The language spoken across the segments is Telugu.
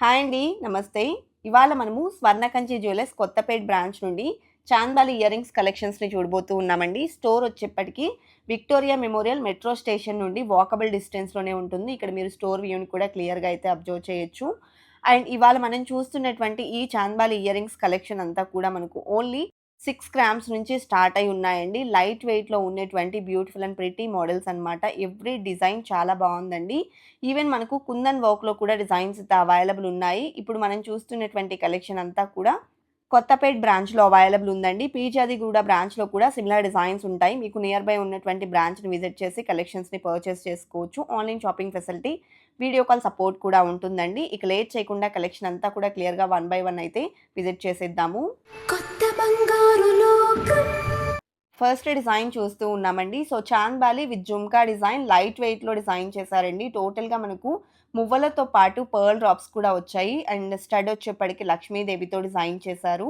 హాయ్ అండి నమస్తే. ఇవాళ మనము స్వర్ణకంచి జ్యువెలర్స్ కొత్తపేట్ బ్రాంచ్ నుండి చాందాలి ఇయర్ రింగ్స్ కలెక్షన్స్ని చూడబోతూ ఉన్నామండి. స్టోర్ వచ్చేప్పటికి విక్టోరియా మెమోరియల్ మెట్రో స్టేషన్ నుండి వాకబుల్ డిస్టెన్స్లోనే ఉంటుంది. ఇక్కడ మీరు స్టోర్ వ్యూని కూడా క్లియర్గా అయితే అబ్జర్వ్ చేయొచ్చు. అండ్ ఇవాళ మనం చూస్తున్నటువంటి ఈ చాందాలి ఇయర్ రింగ్స్ కలెక్షన్ అంతా కూడా మనకు ఓన్లీ సిక్స్ గ్రామ్స్ నుంచి స్టార్ట్ అయి ఉన్నాయండి. లైట్ వెయిట్లో ఉండేటువంటి బ్యూటిఫుల్ అండ్ ప్రిటీ మోడల్స్ అనమాట ఎవ్రీ డిజైన్ చాలా బాగుందండి. ఈవెన్ మనకు కుందన్ వర్క్లో కూడా డిజైన్స్ అవైలబుల్ ఉన్నాయి. ఇప్పుడు మనం చూస్తున్నటువంటి కలెక్షన్ అంతా కూడా కొత్తపేట్ బ్రాంచ్లో అవైలబుల్ ఉందండి. పీజాదిగూడ బ్రాంచ్లో కూడా సిమిలర్ డిజైన్స్ ఉంటాయి. మీకు నియర్ బై ఉన్నటువంటి బ్రాంచ్ని విజిట్ చేసి కలెక్షన్స్ని పర్చేస్ చేసుకోవచ్చు. Online shopping facility video call support కూడా ఉంటుందండి. ఇక లేట్ చేయకుండా కలెక్షన్ అంతా కూడా క్లియర్గా వన్ బై వన్ అయితే విజిట్ చేసేద్దాము. కొత్త బంగారు లోకం. ఫస్ట్ డిజైన్ చూస్తూ ఉన్నామండి. So chandbali with jhumka design light వెయిట్లో డిజైన్ చేశారండి. టోటల్గా మనకు మువ్వలతో పాటు పర్ల్ డ్రాప్స్ కూడా వచ్చాయి. అండ్ స్టడ్ వచ్చేప్పటికి లక్ష్మీదేవితో డిజైన్ చేశారు.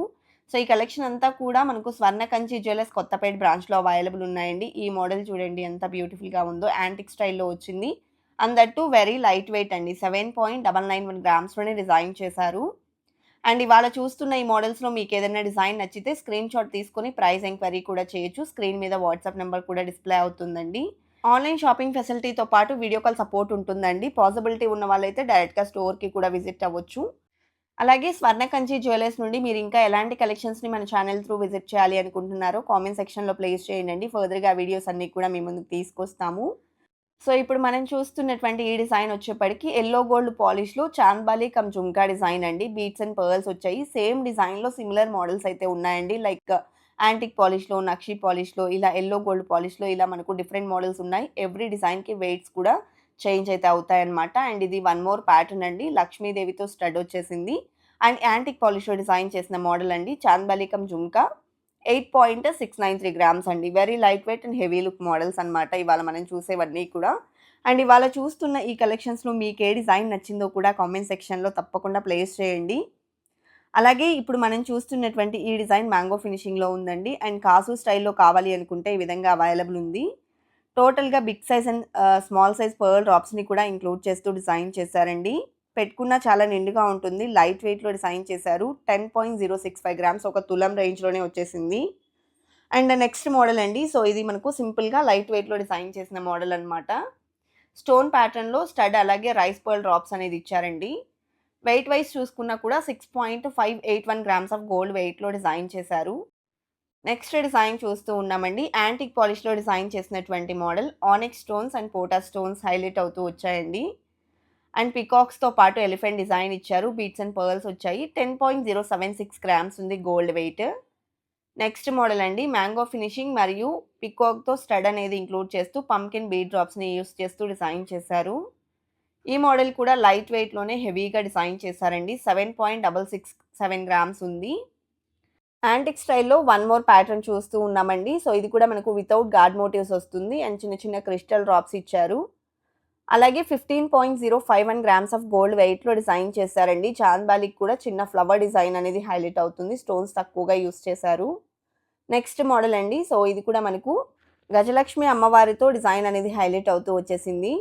సో ఈ కలెక్షన్ అంతా కూడా మనకు స్వర్ణ కంచి జ్యువెలర్స్ కొత్తపేట బ్రాంచ్లో అవైలబుల్ ఉన్నాయండి. ఈ మోడల్ చూడండి ఎంత బ్యూటిఫుల్గా ఉందో. యాంటిక్ స్టైల్లో వచ్చింది. అందట్టు వెరీ లైట్ వెయిట్ అండి. Seven point double nine one గ్రామ్స్లోనే design చేశారు. అండ్ ఇవాళ చూస్తున్న ఈ మోడల్స్లో మీకు ఏదైనా డిజైన్ నచ్చితే స్క్రీన్ షాట్ తీసుకొని ప్రైస్ ఎంక్వైరీ కూడా చేయొచ్చు. స్క్రీన్ మీద వాట్సాప్ నెంబర్ కూడా డిస్ప్లే అవుతుందండి. ఆన్లైన్ షాపింగ్ ఫెసిలిటీతో పాటు వీడియో కాల్ సపోర్ట్ ఉంటుందండి. పాసిబిలిటీ ఉన్న వాళ్ళైతే డైరెక్ట్గా స్టోర్కి కూడా విజిట్ అవ్వచ్చు. అలాగే స్వర్ణకంచి జ్యువెలర్స్ నుండి మీరు ఇంకా ఎలాంటి కలెక్షన్స్ని మన ఛానల్ త్రూ విజిట్ చేయాలి అనుకుంటున్నారో కామెంట్ సెక్షన్లో ప్లేస్ చేయండి ఫర్దర్గా వీడియోస్ అన్నీ కూడా మీ ముందుకు తీసుకొస్తాము. సో ఇప్పుడు మనం చూస్తున్నటువంటి ఈ డిజైన్ వచ్చేప్పటికి ఎల్లో గోల్డ్ పాలిష్లో చాంద్బాలి కమ్ జుమ్కా డిజైన్ అండి. బీట్స్ అండ్ పర్ల్స్ వచ్చాయి. సేమ్ డిజైన్లో సిమిలర్ మోడల్స్ అయితే ఉన్నాయండి. లైక్ యాంటిక్ పాలిష్లో నక్షి పాలిష్లో ఇలా ఎల్లో గోల్డ్ పాలిష్లో ఇలా మనకు డిఫరెంట్ మోడల్స్ ఉన్నాయి. ఎవ్రీ డిజైన్కి వెయిట్స్ కూడా చేంజ్ అయితే అవుతాయన్నమాట. అండ్ ఇది వన్ మోర్ ప్యాటర్న్ అండి. లక్ష్మీదేవితో స్టడ్ వచ్చేసింది. అండ్ యాంటిక్ పాలిష్లో డిజైన్ చేసిన మోడల్ అండి. చాందబాలికం jhumka eight point six nine three grams అండి. Very light weight and heavy look models అనమాట ఇవాళ మనం చూసేవన్నీ కూడా. అండ్ ఇవాళ చూస్తున్న ఈ కలెక్షన్స్లో మీకు ఏ డిజైన్ నచ్చిందో కూడా కామెంట్ సెక్షన్లో తప్పకుండా ప్లేస్ చేయండి. అలాగే ఇప్పుడు మనం చూస్తున్నటువంటి ఈ డిజైన్ మ్యాంగో ఫినిషింగ్లో ఉందండి. అండ్ కాసు స్టైల్లో కావాలి అనుకుంటే ఈ విధంగా అవైలబుల్ ఉంది. టోటల్గా big size and small size pearl డ్రాప్స్ని కూడా ఇంక్లూడ్ చేస్తూ డిజైన్ చేశారండి. పెట్టుకున్న చాలా నిండుగా ఉంటుంది. లైట్ వెయిట్లో డిజైన్ చేశారు. Ten point zero six five grams ఒక తులం రేంజ్లోనే వచ్చేసింది. అండ్ నెక్స్ట్ మోడల్ అండి. సో ఇది మనకు సింపుల్గా లైట్ వెయిట్లో డిజైన్ చేసిన మోడల్ అనమాట స్టోన్ ప్యాటర్న్లో స్టడ్ అలాగే రైస్ పర్ల్ డ్రాప్స్ అనేది ఇచ్చారండి. వెయిట్ వైజ్ చూసుకున్నా కూడా six point five eight one grams of gold వెయిట్లో డిజైన్ చేశారు. నెక్స్ట్ డిజైన్ చూస్తూ ఉన్నామండి. యాంటిక్ పాలిష్లో డిజైన్ చేసినటువంటి model ఆనిక్ stones and pota stones highlight అవుతూ వచ్చాయండి. అండ్ పికాక్స్తో పాటు ఎలిఫెంట్ డిజైన్ ఇచ్చారు. బీట్స్ అండ్ పర్ల్స్ వచ్చాయి. Ten point zero seven six grams ఉంది గోల్డ్ వెయిట్ నెక్స్ట్ మోడల్ అండి. మ్యాంగో ఫినిషింగ్ మరియు పికాక్తో స్టడ్ అనేది ఇంక్లూడ్ చేస్తూ పంకిన్ బీడ్ డ్రాప్స్ని యూస్ చేస్తూ డిజైన్ చేశారు. ఈ మోడల్ కూడా లైట్ వెయిట్లోనే హెవీగా డిజైన్ చేశారండి. Seven point double six seven grams ఉంది. యాంటిక్ స్టైల్లో వన్ మోర్ ప్యాటర్న్ చూస్తూ ఉన్నామండి. సో ఇది కూడా మనకు వితౌట్ గార్డ్ మోటివ్స్ వస్తుంది. అండ్ చిన్న చిన్న క్రిస్టల్ డ్రాప్స్ ఇచ్చారు. అలాగే fifteen point zero five one grams of gold వెయిట్లో డిజైన్ చేశారండి. చాంద్బాలికి కూడా చిన్న ఫ్లవర్ డిజైన్ అనేది హైలైట్ అవుతుంది. స్టోన్స్ తక్కువగా యూస్ చేశారు. నెక్స్ట్ మోడల్ అండి. సో ఇది కూడా మనకు గజలక్ష్మి అమ్మవారితో డిజైన్ అనేది హైలైట్ అవుతూ వచ్చేసింది.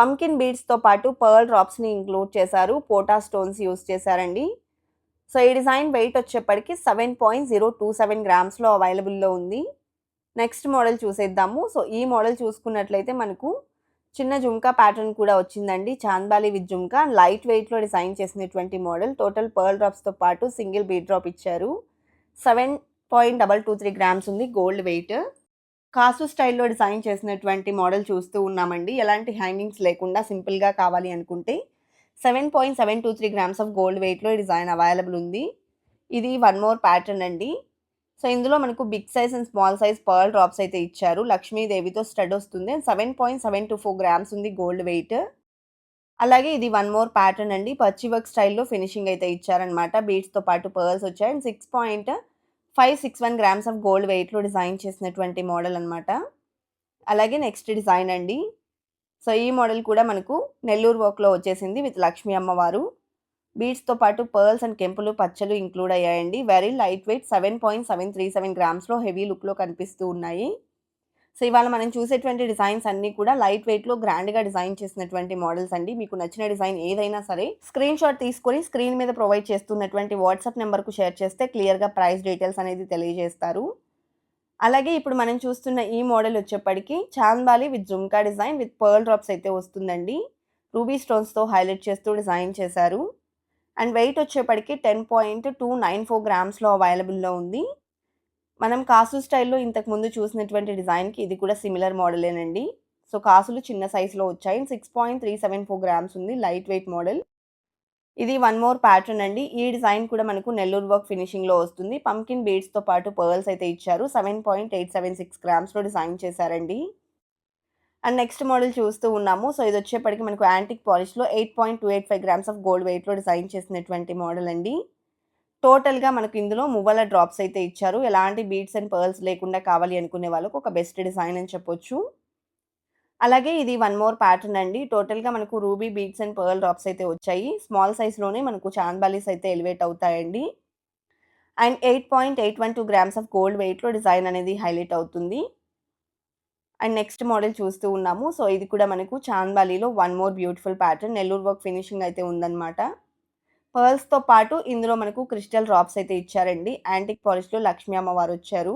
పంకిన్ బీడ్స్తో పాటు పర్ల్ డ్రాప్స్ని ఇంక్లూడ్ చేశారు. పోటా స్టోన్స్ యూస్ చేశారండి. సో ఈ డిజైన్ వెయిట్ వచ్చేప్పటికి seven point zero two seven గ్రామ్స్లో అవైలబుల్లో ఉంది. నెక్స్ట్ మోడల్ చూసేద్దాము. సో ఈ మోడల్ చూసుకున్నట్లయితే మనకు చిన్న జుమ్కా ప్యాటర్న్ కూడా వచ్చిందండి. చాంద్బాలి విత్ జుమ్కా. లైట్ వెయిట్లో డిజైన్ చేసినటువంటి మోడల్ టోటల్ పర్ల్ డ్రాప్స్తో పాటు సింగిల్ బీడ్ డ్రాప్ ఇచ్చారు. Seven point double two three grams ఉంది గోల్డ్ వెయిట్ కాసు స్టైల్లో డిజైన్ చేసినటువంటి మోడల్ చూస్తూ ఉన్నామండి. ఎలాంటి హ్యాంగింగ్స్ లేకుండా సింపుల్గా కావాలి అనుకుంటే seven point seven two three grams of gold వెయిట్లో డిజైన్ అవైలబుల్ ఉంది. ఇది వన్ మోర్ ప్యాటర్న్ అండి. సో ఇందులో మనకు big size and small size pearl drops అయితే ఇచ్చారు. లక్ష్మీదేవితో స్టడ్ వస్తుంది. And seven point seven two four grams ఉంది గోల్డ్ వెయిట్. అలాగే ఇది వన్ మోర్ ప్యాటర్న్ అండి. పచ్చి వర్క్ స్టైల్లో ఫినిషింగ్ అయితే ఇచ్చారనమాట బీట్స్తో పాటు పర్ల్స్ వచ్చాయి. And six point five six one grams of gold వెయిట్లో డిజైన్ చేసినటువంటి మోడల్ అనమాట అలాగే నెక్స్ట్ డిజైన్ అండి. సో ఈ మోడల్ కూడా మనకు నెల్లూరు వర్క్లో వచ్చేసింది విత్ లక్ష్మీ అమ్మవారు. బీడ్స్తో పాటు పర్ల్స్ అండ్ కెంపులు పచ్చలు ఇంక్లూడ్ అయ్యాయండి. Very light weight seven point seven three seven గ్రామ్స్లో heavy లుక్లో కనిపిస్తూ ఉన్నాయి. సో ఇవాళ మనం చూసేటువంటి డిజైన్స్ అన్నీ కూడా లైట్ వెయిట్‌లో గ్రాండ్‌గా డిజైన్ చేసినటువంటి మోడల్స్ అండి. మీకు నచ్చిన డిజైన్ ఏదైనా సరే స్క్రీన్ షాట్ తీసుకొని స్క్రీన్ మీద ప్రొవైడ్ చేస్తున్నటువంటి వాట్సాప్ నెంబర్‌కు షేర్ చేస్తే క్లియర్‌గా ప్రైస్ డీటెయిల్స్ అనేది తెలియజేస్తారు. అలాగే ఇప్పుడు మనం చూస్తున్న ఈ మోడల్ వచ్చేప్పటికి chandbali with jhumka design with pearl drops అయితే వస్తుందండి. రూబీ స్టోన్స్‌తో హైలైట్ చేస్తూ డిజైన్ చేశారు. అండ్ వెయిట్ వచ్చేప్పటికి 10.294 గ్రామ్స్‌లో అవైలబుల్‌లో ఉంది. మనం కాసు స్టైల్‌లో ఇంతకు ముందు చూసినటువంటి డిజైన్‌కి ఇది కూడా సిమిలర్ మోడలేనండి. సో, కాసులు చిన్న సైజులో వచ్చాయి. 6.374 గ్రామ్స్ ఉంది. Light weight model. ఇది వన్ మోర్ ప్యాటర్న్ అండి. ఈ డిజైన్ కూడా మనకు నెల్లూరు వర్క్ ఫినిషింగ్‌లో వస్తుంది. పంకిన్ బీడ్స్‌తో పాటు పర్ల్స్ అయితే ఇచ్చారు. 7.876 గ్రామ్స్‌లో డిజైన్ చేశారండి. అండ్ నెక్స్ట్ మోడల్ చూస్తూ ఉన్నాము. సో, ఇది వచ్చేప్పటికి మనకు యాంటిక్ పాలిష్‌లో 8.285 గ్రామ్స్ ఆఫ్ గోల్డ్ వెయిట్‌లో డిజైన్ చేసినటువంటి మోడల్ అండి. టోటల్‌గా మనకు ఇందులో మువ్వల డ్రాప్స్ అయితే ఇచ్చారు. ఎలాంటి బీడ్స్ అండ్ పర్ల్స్ లేకుండా కావాలి అనుకునే వాళ్ళకు ఒక బెస్ట్ డిజైన్ అని చెప్పొచ్చు. అలాగే ఇది వన్ మోర్ ప్యాటర్న్ అండి. టోటల్‌గా మనకు ruby beads and pearl drops అయితే వచ్చాయి. స్మాల్ సైజ్‌లోనే మనకు చాంద్బాలీస్ అయితే ఎలివేట్ అవుతాయండి. అండ్ 8.812 గ్రామ్స్ ఆఫ్ గోల్డ్ వెయిట్‌లో డిజైన్ అనేది హైలైట్ అవుతుంది. అండ్ నెక్స్ట్ మోడల్ చూస్తూ ఉన్నాము. సో, ఇది కూడా మనకు చాంద్బాలీలో one more beautiful pattern Nellore work finishing అయితే ఉందన్నమాట. పర్ల్స్‌తో పాటు ఇందులో మనకు క్రిస్టల్ డ్రాప్స్ అయితే ఇచ్చారండి. యాంటిక్ పాలిష్‌లో లక్ష్మీ అమ్మవారు వచ్చారు.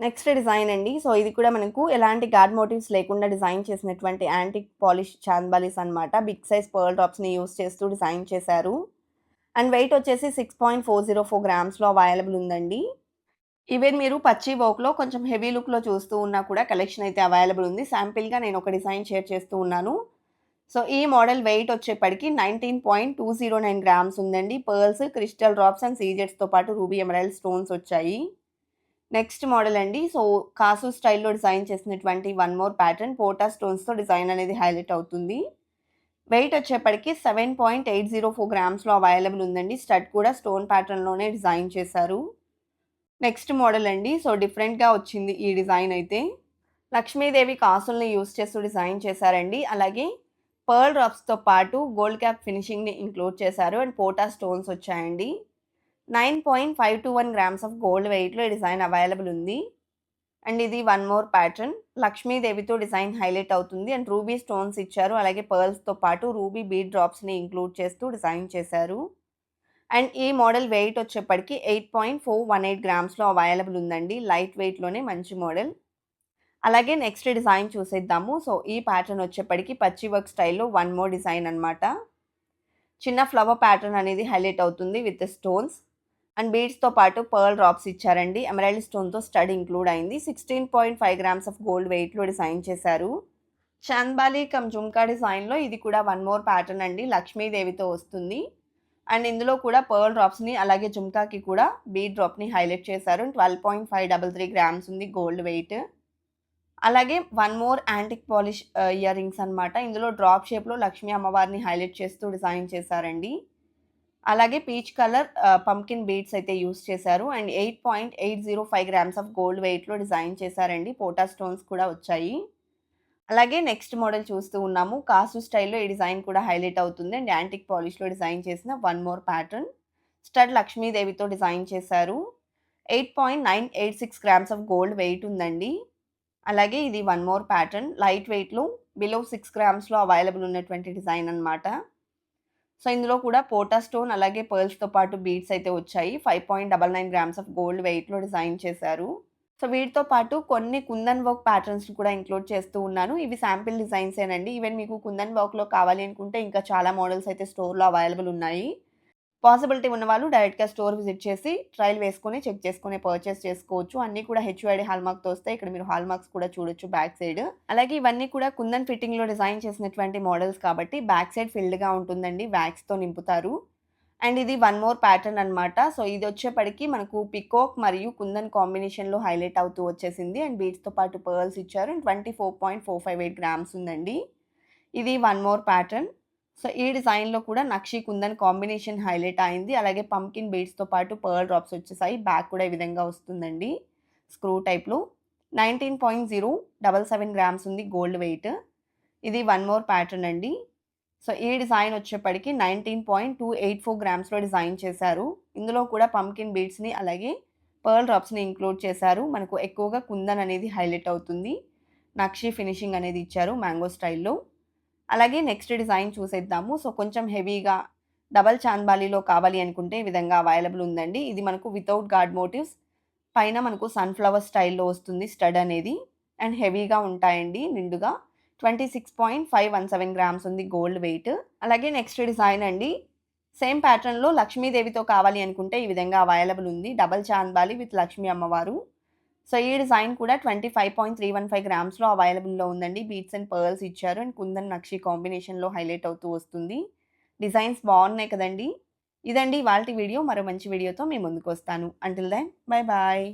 నెక్స్ట్ డిజైన్ అండి. సో, ఇది కూడా మనకు ఎలాంటి గాడ్ మోటివ్స్ లేకుండా డిజైన్ చేసినటువంటి యాంటిక్ పాలిష్ చాంద్బాలీస్ అన్నమాట. బిగ్ సైజ్ పర్ల్ డ్రాప్స్‌ని యూజ్ చేస్తూ డిజైన్ చేశారు. అండ్ వెయిట్ వచ్చేసి 6.404 గ్రామ్స్‌లో అవైలబుల్ ఉందండి. ఈవెన్ మీరు పచ్చి వర్క్‌లో కొంచెం హెవీ లుక్‌లో చూస్తూ ఉన్నా కూడా కలెక్షన్ అయితే అవైలబుల్ ఉంది. శాంపిల్‌గా నేను ఒక డిజైన్ షేర్ చేస్తూ ఉన్నాను. సో, ఈ మోడల్ వెయిట్ వచ్చేప్పటికి 19.209 గ్రామ్స్ ఉందండి. పర్ల్స్, క్రిస్టల్ డ్రాప్స్ అండ్ సీజెట్స్తో పాటు రూబీ ఎమరాయిల్ స్టోన్స్ వచ్చాయి. నెక్స్ట్ మోడల్ అండి. సో, కాసు స్టైల్‌లో డిజైన్ చేసినటువంటి వన్ మోర్ ప్యాటర్న్ పోటా స్టోన్స్‌తో డిజైన్ అనేది హైలైట్ అవుతుంది. వెయిట్ వచ్చేప్పటికి 7.804 గ్రామ్స్‌లో అవైలబుల్ ఉందండి. స్టడ్ కూడా స్టోన్ ప్యాటర్న్‌లోనే డిజైన్ చేశారు. నెక్స్ట్ మోడల్ అండి. సో, డిఫరెంట్‌గా వచ్చింది ఈ డిజైన్ అయితే. లక్ష్మీదేవి కాసుల్ని యూజ్ చేస్తూ డిజైన్ చేశారండి. అలాగే పర్ల్ డ్రాప్స్‌తో పాటు గోల్డ్ క్యాప్ ఫినిషింగ్‌ని ఇంక్లూడ్ చేశారు. అండ్ పోటా స్టోన్స్ వచ్చాయండి. 9.521 గ్రామ్స్ ఆఫ్ గోల్డ్ వెయిట్‌లో ఈ డిజైన్ అవైలబుల్ ఉంది. అండ్ ఇది వన్ మోర్ ప్యాటర్న్. లక్ష్మీదేవితో డిజైన్ హైలైట్ అవుతుంది. అండ్ రూబీ స్టోన్స్ ఇచ్చారు. అలాగే పర్ల్స్‌తో పాటు రూబీ బీడ్ డ్రాప్స్‌ని ఇంక్లూడ్ చేస్తూ డిజైన్ చేశారు. అండ్ ఈ మోడల్ వెయిట్ వచ్చేప్పటికి 8.418 గ్రామ్స్‌లో అవైలబుల్ ఉందండి. లైట్ వెయిట్‌లోనే మంచి మోడల్. అలాగే నెక్స్ట్ డిజైన్ చూసేద్దాము. సో, ఈ ప్యాటర్న్ వచ్చేప్పటికి పచ్చి వర్క్ స్టైల్‌లో వన్ మోర్ డిజైన్ అన్నమాట. చిన్న ఫ్లవర్ ప్యాటర్న్ అనేది హైలైట్ అవుతుంది విత్ స్టోన్స్. అండ్ బీడ్స్‌తో పాటు పర్ల్ డ్రాప్స్ ఇచ్చారండి. ఎమరాల్డ్ స్టోన్‌తో స్టడ్ ఇంక్లూడ్ అయింది. 16.5 గ్రామ్స్ ఆఫ్ గోల్డ్ వెయిట్‌లో డిజైన్ చేశారు. చాంద్బాలి కమ్ జుమ్కా డిజైన్‌లో ఇది కూడా వన్ మోర్ ప్యాటర్న్ అండి. లక్ష్మీదేవితో వస్తుంది. అండ్ ఇందులో కూడా పర్ల్ డ్రాప్స్‌ని అలాగే జుమ్కాకి కూడా బీడ్ డ్రాప్‌ని హైలైట్ చేశారు. 12.533 గ్రామ్స్ ఉంది గోల్డ్ వెయిట్. అలాగే one more antique polish earrings అనమాట ఇందులో డ్రాప్ షేప్‌లో లక్ష్మీ అమ్మవారిని హైలైట్ చేస్తూ డిజైన్ చేశారండి. అలాగే పీచ్ కలర్ పంకిన్ బీడ్స్ అయితే యూజ్ చేశారు. అండ్ 8.805 గ్రామ్స్ ఆఫ్ గోల్డ్ వెయిట్‌లో డిజైన్ చేశారండి. పోటా స్టోన్స్ కూడా వచ్చాయి. అలాగే నెక్స్ట్ మోడల్ చూస్తూ ఉన్నాము. కాసు స్టైల్‌లో ఈ డిజైన్ కూడా హైలైట్ అవుతుంది. అండ్ యాంటిక్ పాలిష్‌లో డిజైన్ చేసిన వన్ మోర్ ప్యాటర్న్. స్టడ్ లక్ష్మీదేవితో డిజైన్ చేశారు. 8.986 గ్రామ్స్ ఆఫ్ గోల్డ్ వెయిట్ ఉందండి. అలాగే ఇది వన్ మోర్ ప్యాటర్న్. లైట్ వెయిట్‌లో బిలో సిక్స్ గ్రామ్స్‌లో అవైలబుల్ ఉన్నటువంటి డిజైన్ అన్నమాట. సో, ఇందులో కూడా పోటా స్టోన్ అలాగే పర్ల్స్‌తో పాటు బీడ్స్ అయితే వచ్చాయి. 5.99 గ్రామ్స్ ఆఫ్ గోల్డ్ వెయిట్‌లో డిజైన్ చేశారు. సో, వీటితో పాటు కొన్ని కుందన్ వర్క్ ప్యాటర్న్స్‌ని కూడా ఇంక్లూడ్ చేస్తూ ఉన్నాను. ఇవి శాంపిల్ డిజైన్సేనండి. ఈవెన్ మీకు కుందన్ వర్క్‌లో కావాలి అనుకుంటే ఇంకా చాలా మోడల్స్ అయితే స్టోర్‌లో అవైలబుల్ ఉన్నాయి. పాసిబిలిటీ ఉన్నవాళ్ళు డైరెక్ట్‌గా స్టోర్ విజిట్ చేసి ట్రయల్ వేసుకొని చెక్ చేసుకొని పర్చేస్ చేసుకోవచ్చు. అన్నీ కూడా హెచ్‌యూఐడీ హాల్‌మార్క్‌తో వస్తాయి. ఇక్కడ మీరు హాల్‌మార్క్స్ కూడా చూడొచ్చు బ్యాక్ సైడ్. అలాగే ఇవన్నీ కూడా కుందన్ ఫిట్టింగ్‌లో డిజైన్ చేసినటువంటి మోడల్స్ కాబట్టి బ్యాక్ సైడ్ ఫిల్డ్‌గా ఉంటుందండి. వ్యాక్స్‌తో నింపుతారు. అండ్ ఇది వన్ మోర్ ప్యాటర్న్ అన్నమాట. సో, ఇది వచ్చేప్పటికి మనకు పికోక్ మరియు కుందన్ కాంబినేషన్‌లో హైలైట్ అవుతూ వచ్చేసింది. అండ్ బీట్స్తో పాటు పర్ల్స్ ఇచ్చారు. అండ్ 24.458 గ్రామ్స్ ఉందండి. ఇది వన్ మోర్ ప్యాటర్న్. సో, ఈ డిజైన్‌లో కూడా నక్షి కుందన్ కాంబినేషన్ హైలైట్ అయింది. అలాగే పంకిన్ బీడ్స్‌తో పాటు పర్ల్ డ్రాప్స్ వచ్చేసాయి. బ్యాక్ కూడా ఈ విధంగా వస్తుందండి. స్క్రూ టైప్‌లో. 19.077 గ్రామ్స్ ఉంది గోల్డ్ వెయిట్. ఇది వన్ మోర్ ప్యాటర్న్ అండి. సో, ఈ డిజైన్ వచ్చేప్పటికి 19.284 గ్రామ్స్‌లో డిజైన్ చేశారు. ఇందులో కూడా పంకిన్ బీడ్స్‌ని అలాగే పర్ల్ డ్రాప్స్‌ని ఇంక్లూడ్ చేశారు. మనకు ఎక్కువగా కుందన్ అనేది హైలైట్ అవుతుంది. నక్షి ఫినిషింగ్ అనేది ఇచ్చారు మ్యాంగో స్టైల్‌లో. అలాగే నెక్స్ట్ డిజైన్ చూసేద్దాము. సో, కొంచెం హెవీగా డబల్ చాంద్బాలిలో కావాలి అనుకుంటే ఈ విధంగా అవైలబుల్ ఉందండి. ఇది మనకు వితౌట్ గార్డ్ మోటివ్స్ పైన మనకు సన్‌ఫ్లవర్ స్టైల్‌లో వస్తుంది స్టడ్ అనేది. అండ్ హెవీగా ఉంటాయండి నిండుగా. 26.517 గ్రామ్స్ ఉంది గోల్డ్ వెయిట్. అలాగే నెక్స్ట్ డిజైన్ అండి. సేమ్ ప్యాటర్న్‌లో లక్ష్మీదేవితో కావాలి అనుకుంటే ఈ విధంగా అవైలబుల్ ఉంది. డబల్ చాంద్బాలి విత్ లక్ష్మీ అమ్మవారు. సో, ఈ డిజైన్ కూడా 25.315 గ్రామ్స్‌లో అవైలబుల్‌లో ఉందండి. బీట్స్ అండ్ పర్ల్స్ ఇచ్చారు. అండ్ కుందన్ నక్షి కాంబినేషన్‌లో హైలైట్ అవుతూ వస్తుంది. డిజైన్స్ బాగున్నాయి కదండీ! ఇదండి వాళ్ళ వీడియో. మరో మంచి వీడియోతో మేము ముందుకు వస్తాను అంటిల్ దెన్ బై బాయ్.